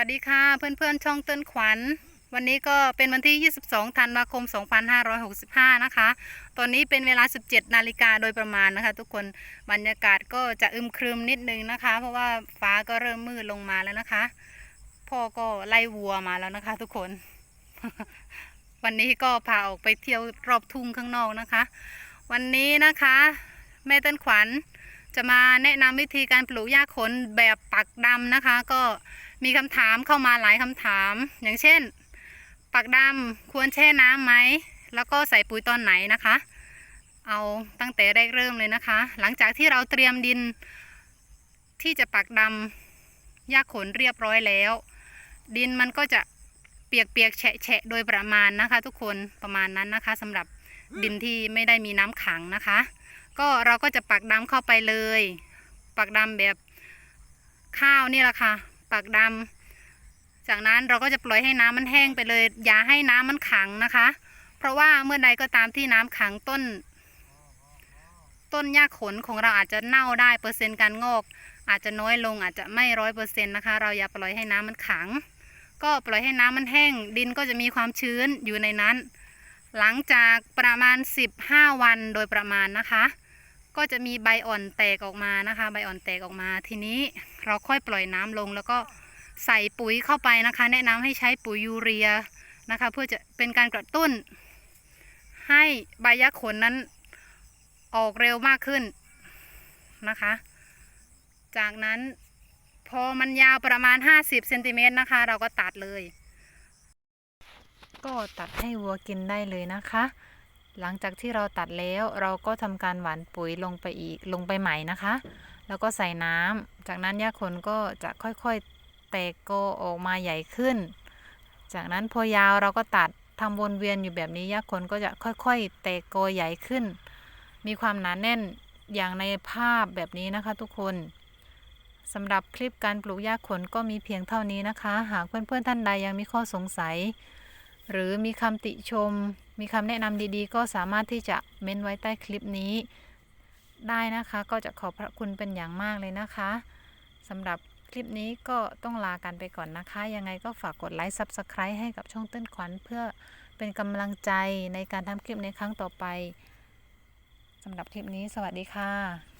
วัสดีค่ะเพื่อนๆช่องเติ้นขวัญ วันนี้ก็เป็นวันที่ 22 ธันวาคม 2565 นะคะ ตอนนี้เป็นเวลา 17 นาฬิกาโดยประมาณนะคะ ทุกคนบรรยากาศก็จะอึมครึมนิดนึงนะคะ เพราะว่าฟ้าก็เริ่มมืดลงมาแล้วนะคะ พ่อก็ไล่วัวมาแล้วนะคะ ทุกคน วันนี้ก็พาออกไปเที่ยวรอบทุ่งข้างนอกนะคะ วันนี้นะคะแม่เต้นขวัญจะมาแนะนำวิธีการปลูกหญ้าขนแบบปักดำนะคะ ก็ มีคำถามเข้ามาหลายคำถาม อย่างเช่น ปักดำควรแช่น้ำไหม แล้วก็ใส่ปุ๋ยตอนไหนนะคะ เอาตั้งแต่แรกเริ่มเลยนะคะ หลังจากที่เราเตรียมดิน ที่จะปักดำหญ้าขนเรียบร้อยแล้ว ดินมันก็จะเปียกๆแฉะๆโดยประมาณนะคะ ทุกคนประมาณนั้นนะคะสำหรับดินที่ไม่ได้มีน้ำขังนะคะ ก็เราก็จะปักดำเข้าไปเลย ปักดำแบบข้าวนี่แหละค่ะ ปักดำจากนั้นเราก็จะปล่อยให้น้ำมันแห้งไปเลย อย่าให้น้ำมันขังนะคะ เพราะว่าเมื่อใดก็ตามที่น้ำขังต้น ต้นหญ้าขนของเราอาจจะเน่าได้เปอร์เซ็นต์การงอก อาจจะน้อยลงอาจจะไม่ร้อยเปอร์เซ็นต์นะคะ เราอย่าปล่อยให้น้ำมันขัง ก็ปล่อยให้น้ำมันแห้ง ดินก็จะมีความชื้นอยู่ในนั้น หลังจากประมาณ 15 วันโดยประมาณนะคะ ก็จะมีใบอ่อนแตกออกมานะคะ ใบอ่อนแตกออกมาทีนี้เราค่อยปล่อยน้ำลงแล้วก็ใส่ปุ๋ยเข้าไปนะคะ แนะนำให้ใช้ปุ๋ยยูเรียนะคะ เพื่อจะเป็นการกระตุ้น ให้ใบยักษ์ขนนั้นออกเร็วมากขึ้นนะคะ จากนั้นพอมันยาวประมาณ 50เซนติเมตรนะคะ เราก็ตัดเลย ก็ตัดให้วัวกินได้เลยนะคะ หลังจากที่เราตัดแล้วเราก็ทำการหว่านปุ๋ยลงไปอีกลงไปใหม่นะคะ แล้วก็ใส่น้ำจากนั้นหญ้าขนก็จะค่อยๆแตกโกออกมาใหญ่ขึ้น จากนั้นพอยาวเราก็ตัดทำวนเวียนอยู่แบบนี้หญ้าขนก็จะค่อยๆแตกโกใหญ่ขึ้น มีความหนาแน่นอย่างในภาพแบบนี้นะคะทุกคนสำหรับคลิปการปลูกหญ้าขนก็มีเพียงเท่านี้นะคะ หากเพื่อนๆท่านใดยังมีข้อสงสัย หรือมีคำติชม มีคำแนะนำดีๆ ก็สามารถที่จะเม้นไว้ใต้คลิปนี้ ได้นะคะก็จะขอบพระคุณเป็นอย่างมากเลยนะคะสำหรับคลิปนี้ก็ต้องลากันไปก่อนนะคะ ยังไงก็ฝากกดไลค์ Subscribe ให้กับช่องเต้นขวัญเพื่อเป็นกำลังใจในการทำคลิปในครั้งต่อไปสำหรับคลิปนี้สวัสดีค่ะ